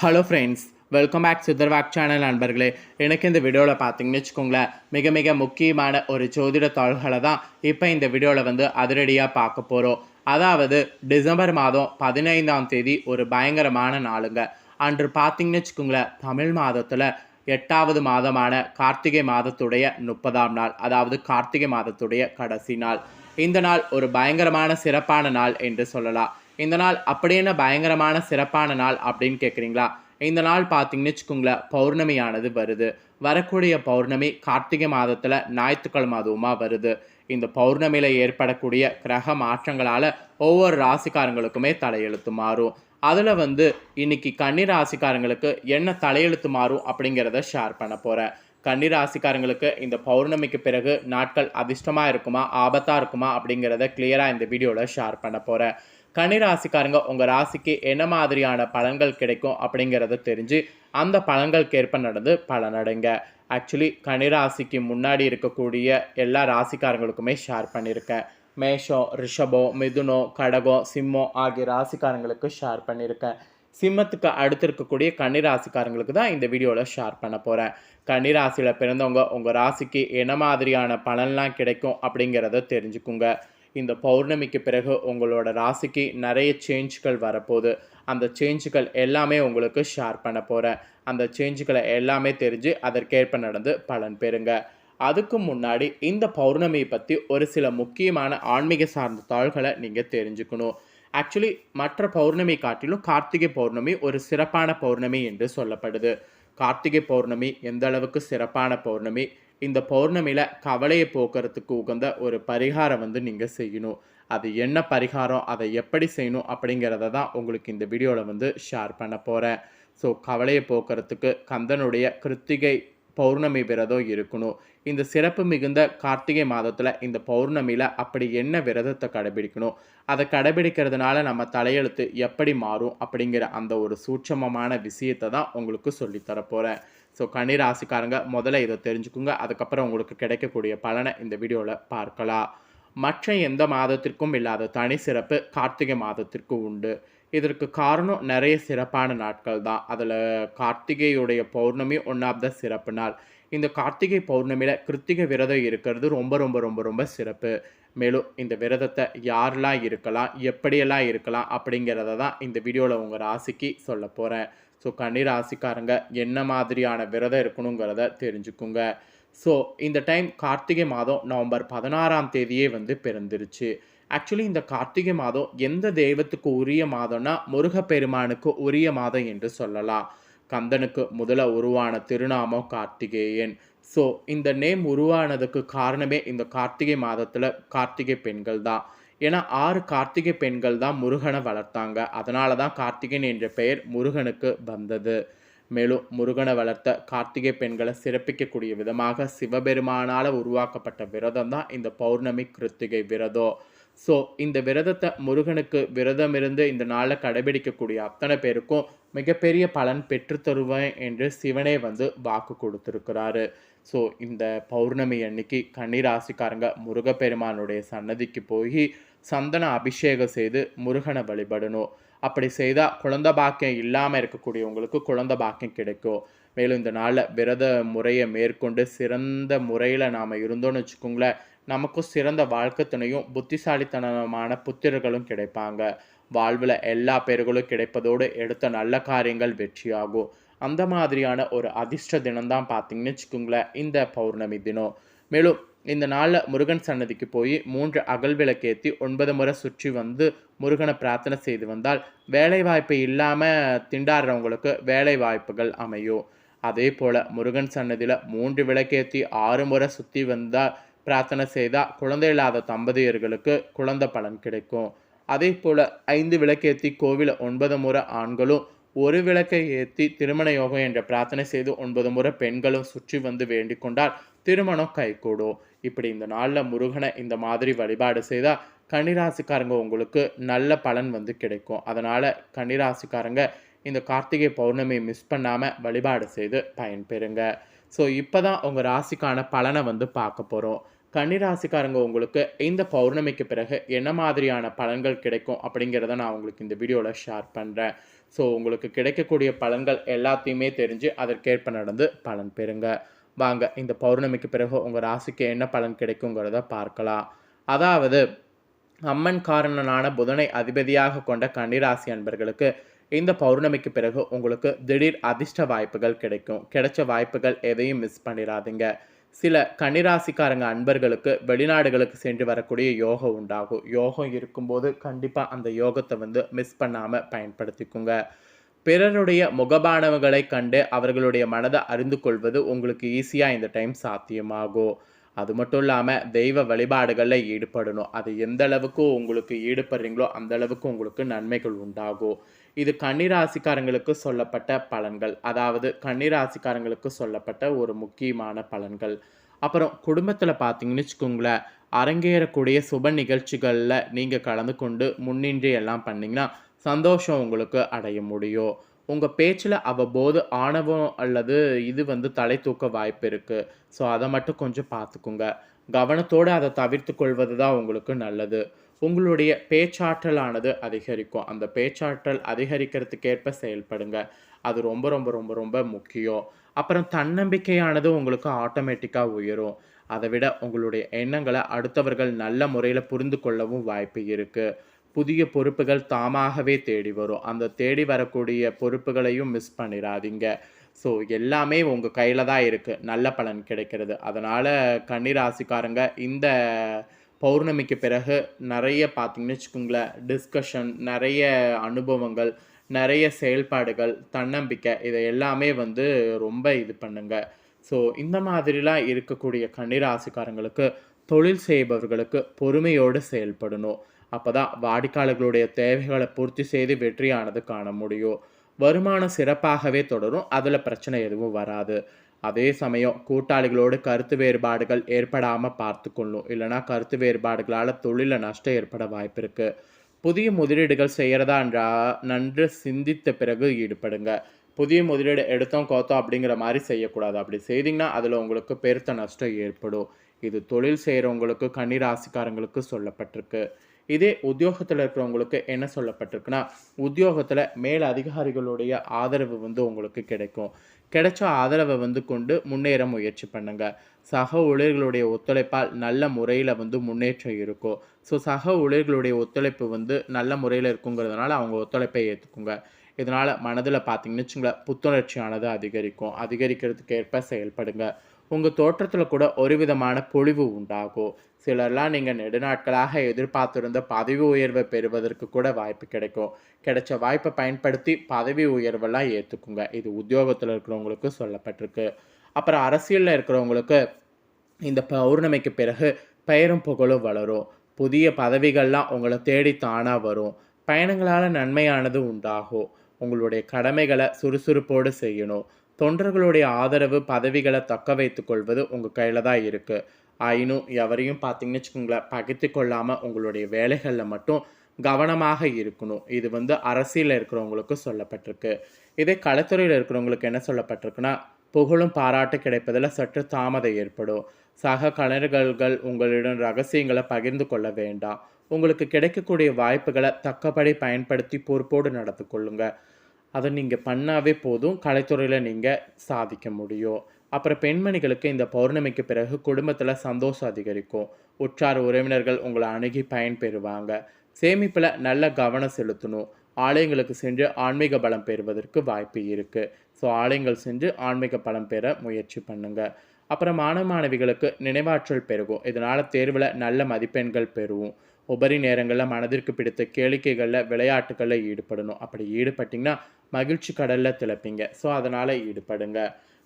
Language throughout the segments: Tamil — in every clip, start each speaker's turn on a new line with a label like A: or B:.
A: ஹலோ ஃப்ரெண்ட்ஸ் வெல்கம் பேக் சித்தர்வாக் சேனல் நண்பர்களே. எனக்கு இந்த வீடியோவில் பார்த்தீங்கன்னு வச்சுக்கோங்களேன் மிக மிக முக்கியமான ஒரு ஜோதிட தாள்களை தான் இப்போ இந்த வீடியோவில் வந்து அதிரடியாக பார்க்க போகிறோம் அதாவது டிசம்பர் மாதம் பதினைந்தாம் தேதி ஒரு பயங்கரமான நாளுங்க. அன்று பார்த்தீங்கன்னு வச்சுக்கோங்களேன் தமிழ் மாதத்தில் எட்டாவது மாதமான கார்த்திகை மாதத்துடைய முப்பதாம் நாள் அதாவது கார்த்திகை மாதத்துடைய கடைசி நாள். இந்த நாள் ஒரு பயங்கரமான சிறப்பான நாள் என்று சொல்லலாம். இந்த நாள் அப்படியே என்ன பயங்கரமான சிறப்பான நாள் அப்படின்னு கேட்குறீங்களா இந்த நாள் பார்த்தீங்கன்னு வச்சுக்கோங்களேன் பௌர்ணமியானது வருது. வரக்கூடிய பௌர்ணமி கார்த்திகை மாதத்தில் ஞாயிற்றுக்கிழமை அதுவுமா வருது. இந்த பௌர்ணமியில் ஏற்படக்கூடிய கிரக மாற்றங்களால் ஒவ்வொரு ராசிக்காரங்களுக்குமே தலையெழுத்து மாறும். அதில் வந்து இன்னைக்கு கன்னி ராசிக்காரங்களுக்கு என்ன தலையெழுத்து மாறும் அப்படிங்கிறத ஷேர் பண்ண போகிறேன் கன்னி ராசிக்காரங்களுக்கு இந்த பௌர்ணமிக்கு பிறகு நாட்கள் அதிர்ஷ்டமாக இருக்குமா ஆபத்தாக இருக்குமா அப்படிங்கிறத கிளியராக இந்த வீடியோவில் ஷேர் பண்ண போகிறேன் கன்னி ராசிக்காரங்க உங்கள் ராசிக்கு என்ன மாதிரியான பலன்கள் கிடைக்கும் அப்படிங்கிறத தெரிஞ்சு அந்த பலன்களுக்கேற்ப நடந்து பலனடைங்க ஆக்சுவலி கன்னிராசிக்கு முன்னாடி இருக்கக்கூடிய எல்லா ராசிக்காரங்களுக்குமே ஷேர் பண்ணியிருக்கேன். மேஷம் ரிஷபம் மிதுனம் கடகம் சிம்மம் ஆகிய ராசிக்காரங்களுக்கு ஷேர் பண்ணியிருக்கேன். சிம்மத்துக்கு அடுத்து இருக்கக்கூடிய கன்னி ராசிக்காரங்களுக்கு தான் இந்த வீடியோவில் ஷேர் பண்ண போகிறேன் கன்னி ராசியில் பிறந்தவங்க உங்கள் ராசிக்கு என்ன மாதிரியான பலன்லாம் கிடைக்கும் அப்படிங்கிறத தெரிஞ்சுக்குங்க. இந்த பௌர்ணமிக்கு பிறகு உங்களோட ராசிக்கு நிறைய சேஞ்ச்கள் வரப்போகுது. அந்த சேஞ்சுகள் எல்லாமே உங்களுக்கு ஷேர் பண்ண போகிறேன் அந்த சேஞ்சுகளை எல்லாமே தெரிஞ்சு அதற்கேற்ப நடந்து பலன் பெறுங்க. அதுக்கு முன்னாடி இந்த பௌர்ணமியை பற்றி ஒரு சில முக்கியமான ஆன்மீக சார்ந்த தாள்களை நீங்கள் தெரிஞ்சுக்கணும். ஆக்சுவலி மற்ற பௌர்ணமி காட்டிலும் கார்த்திகை பௌர்ணமி ஒரு சிறப்பான பௌர்ணமி என்று சொல்லப்படுது. கார்த்திகை பௌர்ணமி எந்த அளவுக்கு சிறப்பான பௌர்ணமி? இந்த பௌர்ணமியில் கவலையை போக்குறதுக்கு உகந்த ஒரு பரிகாரம் வந்து நீங்கள் செய்யணும். அது என்ன பரிகாரம் அதை எப்படி செய்யணும் அப்படிங்கிறத தான் உங்களுக்கு இந்த வீடியோவில் வந்து ஷேர் பண்ண போகிறேன் ஸோ கவலையை போக்குறதுக்கு கந்தனுடைய கிருத்திகை பௌர்ணமி விரதம் இருக்கணும். இந்த சிறப்பு மிகுந்த கார்த்திகை மாதத்தில் இந்த பௌர்ணமியில் அப்படி என்ன விரதத்தை கடைபிடிக்கணும்? அதை கடைபிடிக்கிறதுனால நம்ம தலையெழுத்து எப்படி மாறும் அப்படிங்கிற அந்த ஒரு சூட்சமமான விஷயத்தை தான் உங்களுக்கு சொல்லித்தரப்போகிறேன் ஸோ கன்னி ராசிக்காரங்க முதல்ல இதை தெரிஞ்சுக்குங்க. அதுக்கப்புறம் உங்களுக்கு கிடைக்கக்கூடிய பலனை இந்த வீடியோவில் பார்க்கலாம். மற்ற எந்த மாதத்திற்கும் இல்லாத தனி சிறப்பு கார்த்திகை மாதத்திற்கு உண்டு. இதற்கு காரணம் நிறைய சிறப்பான நாட்கள் தான். அதில் கார்த்திகையுடைய பௌர்ணமி ஒன் ஆஃப் த சிறப்பு நாள். இந்த கார்த்திகை பௌர்ணமியில் கிருத்திகை விரதம் இருக்கிறது ரொம்ப ரொம்ப ரொம்ப ரொம்ப சிறப்பு. மேலும் இந்த விரதத்தை யாரெல்லாம் இருக்கலாம் எப்படியெல்லாம் இருக்கலாம் அப்படிங்கிறத தான் இந்த வீடியோவில் உங்கள் ராசிக்கு சொல்ல போகிறேன் ஸோ கன்னிராசிக்காரங்க என்ன மாதிரியான விரதம் இருக்கணுங்கிறத தெரிஞ்சுக்குங்க. ஸோ இந்த டைம் கார்த்திகை மாதம் நவம்பர் பதினாறாம் தேதியே வந்து பிறந்துருச்சு. ஆக்சுவலி இந்த கார்த்திகை மாதம் எந்த தெய்வத்துக்கு உரிய மாதம்னா முருகப்பெருமானுக்கு உரிய மாதம் என்று சொல்லலாம். கந்தனுக்கு முதல உருவான திருநாமம் கார்த்திகேயன். ஸோ இந்த நேம் உருவானதுக்கு காரணமே இந்த கார்த்திகை மாதத்தில் கார்த்திகை பெண்கள் தான் ஏன்னா ஆறு கார்த்திகை பெண்கள் தான் முருகனை வளர்த்தாங்க. அதனால தான் கார்த்திகன் என்ற பெயர் முருகனுக்கு வந்தது. மேலும் முருகனை வளர்த்த கார்த்திகை பெண்களை சிறப்பிக்கக்கூடிய விதமாக சிவபெருமானால் உருவாக்கப்பட்ட விரதம் தான் இந்த பௌர்ணமி கிருத்திகை விரதம் ஸோ இந்த விரதத்தை முருகனுக்கு விரதம் இருந்து இந்த நாளில் கடைபிடிக்கக்கூடிய அத்தனை பேருக்கும் மிகப்பெரிய பலன் பெற்றுத்தருவேன் என்று சிவனே வந்து வாக்கு கொடுத்துருக்கிறாரு. ஸோ இந்த பௌர்ணமி அன்னைக்கு கன்னிராசிக்காரங்க முருகப்பெருமானுடைய சன்னதிக்கு போய் சந்தன அபிஷேகம் செய்து முருகனை வழிபடணும். அப்படி செய்தால் குழந்த பாக்கியம் இல்லாமல் இருக்கக்கூடியவங்களுக்கு குழந்த பாக்கியம் கிடைக்கும். மேலும் இந்த நாளில் விரத முறையை மேற்கொண்டு சிறந்த முறையில் நாம் இருந்தோம்னு வச்சுக்கோங்களேன் நமக்கும் சிறந்த வாழ்க்கை துணையும் புத்திசாலித்தனமான புத்திரர்களும் கிடைப்பாங்க. வாழ்வில் எல்லா பேர்களும் கிடைப்பதோடு எடுத்த நல்ல காரியங்கள் வெற்றியாகும். அந்த மாதிரியான ஒரு அதிர்ஷ்ட தினம்தான் பார்த்தீங்கன்னு வச்சுக்கோங்களேன் இந்த பௌர்ணமி தினம். மேலும் இந்த நாளில் முருகன் சன்னதிக்கு போய் மூன்று அகல் விளக்கேற்றி ஒன்பது முறை சுற்றி வந்து முருகனை பிரார்த்தனை செய்து வந்தால் வேலை வாய்ப்பு இல்லாமல் திண்டாடுறவங்களுக்கு வேலை வாய்ப்புகள் அமையும். அதே போல் முருகன் சன்னதியில் மூன்று விளக்கேற்றி ஆறு முறை சுற்றி வந்தால் பிரார்த்தனை செய்தால் குழந்தை இல்லாத தம்பதியர்களுக்கு குழந்தை பலன் கிடைக்கும். அதே போல் ஐந்து விளக்கேற்றி கோவில ஒன்பது முறை ஆண்களும் ஒரு விளக்கை ஏற்றி திருமண யோகம் என்ற பிரார்த்தனை செய்து ஒன்பது முறை பெண்களும் சுற்றி வந்து வேண்டிக் கொண்டால் திருமணம் கைகூடும். இப்படி இந்த நாளில் முருகனை இந்த மாதிரி வழிபாடு செய்தால் கன்னிராசிக்காரங்க உங்களுக்கு நல்ல பலன் வந்து கிடைக்கும். அதனால் கன்னிராசிக்காரங்க இந்த கார்த்திகை பௌர்ணமியை மிஸ் பண்ணாமல் வழிபாடு செய்து பயன்பெறுங்க. ஸோ இப்போ தான் உங்கள் ராசிக்கான பலனை வந்து பார்க்க போகிறோம் கன்னிராசிக்காரங்க உங்களுக்கு இந்த பௌர்ணமிக்கு பிறகு என்ன மாதிரியான பலன்கள் கிடைக்கும் அப்படிங்கிறத நான் உங்களுக்கு இந்த வீடியோவில் ஷேர் பண்ணுறேன் ஸோ உங்களுக்கு கிடைக்கக்கூடிய பலன்கள் எல்லாத்தையுமே தெரிஞ்சு அதற்கேற்ப நடந்து பலன் பெறுங்க. வாங்க இந்த பௌர்ணமிக்கு பிறகு உங்கள் ராசிக்கு என்ன பலன் கிடைக்குங்கிறத பார்க்கலாம். அதாவது அம்மன் காரணனான புதனை அதிபதியாக கொண்ட கன்னிராசி அன்பர்களுக்கு இந்த பௌர்ணமிக்கு பிறகு உங்களுக்கு திடீர் அதிர்ஷ்ட வாய்ப்புகள் கிடைக்கும். கிடைச்ச வாய்ப்புகள் எதையும் மிஸ் பண்ணிடாதீங்க சில கன்னிராசிக்காரங்க அன்பர்களுக்கு வெளிநாடுகளுக்கு சென்று வரக்கூடிய யோகம் உண்டாகும். யோகம் இருக்கும்போது கண்டிப்பாக அந்த யோகத்தை வந்து மிஸ் பண்ணாமல் பயன்படுத்திக்குங்க. பிறருடைய முகபானவங்களை கண்டு அவர்களுடைய மனதை அறிந்து கொள்வது உங்களுக்கு ஈஸியாக இந்த டைம் சாத்தியமாகும் அது மட்டும் இல்லாமல் தெய்வ வழிபாடுகளில் ஈடுபடணும். அது எந்த அளவுக்கு உங்களுக்கு ஈடுபடுறீங்களோ அந்த அளவுக்கு உங்களுக்கு நன்மைகள் உண்டாகும் இது கன்னிராசிக்காரங்களுக்கு சொல்லப்பட்ட பலன்கள். அதாவது கன்னிராசிக்காரங்களுக்கு சொல்லப்பட்ட ஒரு முக்கியமான பலன்கள். அப்புறம் குடும்பத்தில் பார்த்தீங்கன்னு வச்சுக்கோங்களேன் அரங்கேறக்கூடிய சுப நிகழ்ச்சிகளில் நீங்கள் கலந்து கொண்டு முன்னின்றி எல்லாம் பண்ணிங்கன்னா சந்தோஷம் உங்களுக்கு அடைய முடியும். உங்கள் பேச்சில் அவ்வப்போது ஆணவம் அல்லது இது வந்து தலை தூக்க வாய்ப்பு இருக்குது ஸோ அதை மட்டும் கொஞ்சம் பார்த்துக்குங்க. கவனத்தோடு அதை தவிர்த்து கொள்வது தான் உங்களுக்கு நல்லது. உங்களுடைய பேச்சாற்றலானது அதிகரிக்கும். அந்த பேச்சாற்றல் அதிகரிக்கிறதுக்கேற்ப செயல்படுங்க. அது ரொம்ப ரொம்ப ரொம்ப ரொம்ப முக்கியம். அப்புறம் தன்னம்பிக்கையானது உங்களுக்கு ஆட்டோமேட்டிக்காக உயரும். அதை விட உங்களுடைய எண்ணங்களை அடுத்தவர்கள் நல்ல முறையில் புரிந்து கொள்ளவும் வாய்ப்பு இருக்குது புதிய பொறுப்புகள் தாமாகவே தேடி வரும். அந்த தேடி வரக்கூடிய பொறுப்புகளையும் மிஸ் பண்ணிடாதீங்க ஸோ எல்லாமே உங்கள் கையில் தான் இருக்குது நல்ல பலன் கிடைக்கிறது. அதனால் கன்னிராசிக்காரங்க இந்த பௌர்ணமிக்கு பிறகு நிறைய பார்த்தீங்கன்னு வச்சுக்கோங்களேன் டிஸ்கஷன் நிறைய அனுபவங்கள் நிறைய செயல்பாடுகள் தன்னம்பிக்கை இதை எல்லாமே வந்து ரொம்ப இது பண்ணுங்க. ஸோ இந்த மாதிரிலாம் இருக்கக்கூடிய கன்னிராசிக்காரங்களுக்கு தொழில் செய்பவர்களுக்கு பொறுமையோடு செயல்படணும். அப்போ தான் வாடிக்கையாளர்களுடைய தேவைகளை பூர்த்தி செய்து வெற்றியானது காண முடியும். வருமானம் சிறப்பாகவே தொடரும். அதில் பிரச்சனை எதுவும் வராது. அதே சமயம் கூட்டாளிகளோடு கருத்து வேறுபாடுகள் ஏற்படாமல் பார்த்து கொள்ளும் இல்லைனா கருத்து வேறுபாடுகளால் தொழிலில் நஷ்டம் ஏற்பட வாய்ப்பு இருக்குது புதிய முதலீடுகள் செய்கிறதா என்றால் நன்று சிந்தித்த பிறகு ஈடுபடுங்க. புதிய முதலீடு எடுத்தோம் கோத்தோம் அப்படிங்கிற மாதிரி செய்யக்கூடாது. அப்படி செய்தீங்கன்னா அதில் உங்களுக்கு பெருத்த நஷ்டம் ஏற்படும். இது தொழில் செய்கிறவங்களுக்கு கன்னிராசிக்காரங்களுக்கு சொல்லப்பட்டிருக்கு. இதே உத்தியோகத்தில் இருக்கிறவங்களுக்கு என்ன சொல்லப்பட்டிருக்குன்னா உத்தியோகத்தில் மேல் அதிகாரிகளுடைய ஆதரவு வந்து உங்களுக்கு கிடைக்கும். கிடைச்ச ஆதரவை வந்து கொண்டு முன்னேற முயற்சி பண்ணுங்கள் சக ஊழியர்களுடைய ஒத்துழைப்பால் நல்ல முறையில் வந்து முன்னேற்றம் இருக்கும். ஸோ சக ஊழியர்களுடைய ஒத்துழைப்பு வந்து நல்ல முறையில் இருக்குங்கிறதுனால அவங்க ஒத்துழைப்பை ஏற்றுக்குங்க இதனால் மனதில் பார்த்தீங்கன்னு வச்சுங்களேன் புத்துணர்ச்சியானது அதிகரிக்கும். அதிகரிக்கிறதுக்கு ஏற்ப செயல்படுங்க. உங்கள் தோற்றத்தில் கூட ஒரு விதமான பொழிவு உண்டாகும். சிலர்லாம் நீங்கள் நெடுநாட்களாக எதிர்பார்த்திருந்த பதவி உயர்வை பெறுவதற்கு கூட வாய்ப்பு கிடைக்கும். கிடைச்ச வாய்ப்பை பயன்படுத்தி பதவி உயர்வெல்லாம் ஏற்றுக்குங்க இது உத்தியோகத்தில் இருக்கிறவங்களுக்கு சொல்லப்பட்டிருக்கு. அப்புறம் அரசியலில் இருக்கிறவங்களுக்கு இந்த பௌர்ணமிக்கு பிறகு பெயரும் புகழும் வளரும். புதிய பதவிகள்லாம் உங்களை தேடி தானாக வரும். பயணங்களால் நன்மையானது உண்டாகும். உங்களுடைய கடமைகளை சுறுசுறுப்போடு செய்யணும். தொண்டர்களுடைய ஆதரவு பதவிகளை தக்க வைத்து கொள்வது உங்கள் கையில் தான் இருக்குது ஆயினும் எவரையும் பார்த்தீங்கன்னு வச்சுக்கோங்களேன் பகிர்த்து கொள்ளாமல் உங்களுடைய வேலைகளில் மட்டும் கவனமாக இருக்கணும். இது வந்து அரசியலில் இருக்கிறவங்களுக்கு சொல்லப்பட்டிருக்கு. இதே கலைத்துறையில் இருக்கிறவங்களுக்கு என்ன சொல்லப்பட்டிருக்குன்னா புகழும் பாராட்டு கிடைப்பதில் சற்று தாமதம் ஏற்படும். சக கலைஞர்கள் உங்களிடம் ரகசியங்களை பகிர்ந்து கொள்ள வேண்டாம். உங்களுக்கு கிடைக்கக்கூடிய வாய்ப்புகளை தக்கபடி பயன்படுத்தி பொறுப்போடு நடந்து கொள்ளுங்கள் அதை நீங்கள் பண்ணாவே போதும். கலைத்துறையில் நீங்கள் சாதிக்க முடியும். அப்புறம் பெண்மணிகளுக்கு இந்த பௌர்ணமிக்கு பிறகு குடும்பத்தில் சந்தோஷம் அதிகரிக்கும். உற்றார் உறவினர்கள் உங்களை அணுகி பயன்பெறுவாங்க. சேமிப்பில் நல்ல கவனம் செலுத்தணும். ஆலயங்களுக்கு சென்று ஆன்மீக பலம் பெறுவதற்கு வாய்ப்பு இருக்குது ஸோ ஆலயங்கள் சென்று ஆன்மீக பலம் பெற முயற்சி பண்ணுங்கள் அப்புறம் மாணவ மாணவிகளுக்கு நினைவாற்றல் பெருகும். இதனால் தேர்வில் நல்ல மதிப்பெண்கள் பெறுவோம். உபரி நேரங்களில் மனதிற்கு பிடித்த கேளிக்கைகளில் விளையாட்டுகளில் ஈடுபடணும். அப்படி ஈடுபட்டிங்கன்னா மகிழ்ச்சி கடலில் திளப்பீங்க. ஸோ அதனால் ஈடுபடுங்க.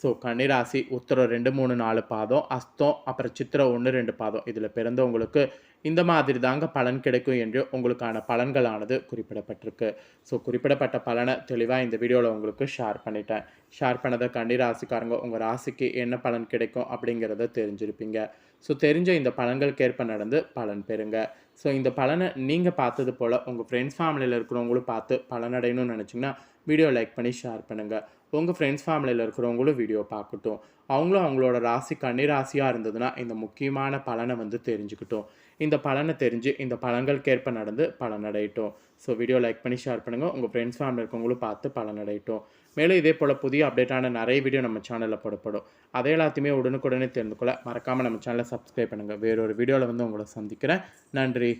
A: ஸோ கன்னிராசி உத்தரம் ரெண்டு மூணு நாலு பாதம். அஸ்தம் அப்புறம் சித்திரம் ஒன்று ரெண்டு பாதம். இதில் பிறந்தவங்களுக்கு இந்த மாதிரி தாங்க பலன் கிடைக்கும் என்று உங்களுக்கான பலன்களானது குறிப்பிடப்பட்டிருக்கு. ஸோ குறிப்பிடப்பட்ட பலனை தெளிவாக இந்த வீடியோவில் உங்களுக்கு ஷேர் பண்ணிட்டேன். ஷேர் பண்ணதை கன்னி ராசிக்காரங்க உங்கள் ராசிக்கு என்ன பலன் கிடைக்கும் அப்படிங்கிறத தெரிஞ்சிருப்பீங்க. ஸோ தெரிஞ்ச இந்த பலன்களுக்கேற்ப நடந்து பலன் பெறுங்க. ஸோ இந்த பலனை நீங்கள் பார்த்தது போல் உங்கள் ஃப்ரெண்ட்ஸ் ஃபேமிலியில் இருக்கிறவங்களும் பார்த்து பலனடையணும்னு நினச்சிங்கன்னா வீடியோ லைக் பண்ணி ஷேர் பண்ணுங்கள் உங்கள் ஃப்ரெண்ட்ஸ் ஃபேமிலியில் இருக்கிறவங்களும் வீடியோ பார்க்கட்டும். அவங்களும் அவங்களோட ராசி கன்னி ராசியாக இருந்ததுன்னா இந்த முக்கியமான பலனை வந்து தெரிஞ்சுக்கிட்டோம். இந்த பலனை தெரிஞ்சு இந்த பலன்களுக்கேற்ப நடந்து பலனடையட்டும். ஸோ வீடியோ லைக் பண்ணி ஷேர் பண்ணுங்கள் உங்கள் ஃப்ரெண்ட்ஸ் ஃபேமிலி இருக்கவங்களும் பார்த்து பலனடையட்டும். மேலும் இதே போல் புதிய அப்டேட்டான நிறைய வீடியோ நம்ம சேனலில் போடப்படும். அதே எல்லாத்தையுமே உடனுக்குடனே தெரிந்து கொள்ள மறக்காமல் நம்ம சேனலை சப்ஸ்கிரைப் பண்ணுங்கள் வேறொரு வீடியோவில் வந்து உங்களை சந்திக்கிறேன். நன்றி.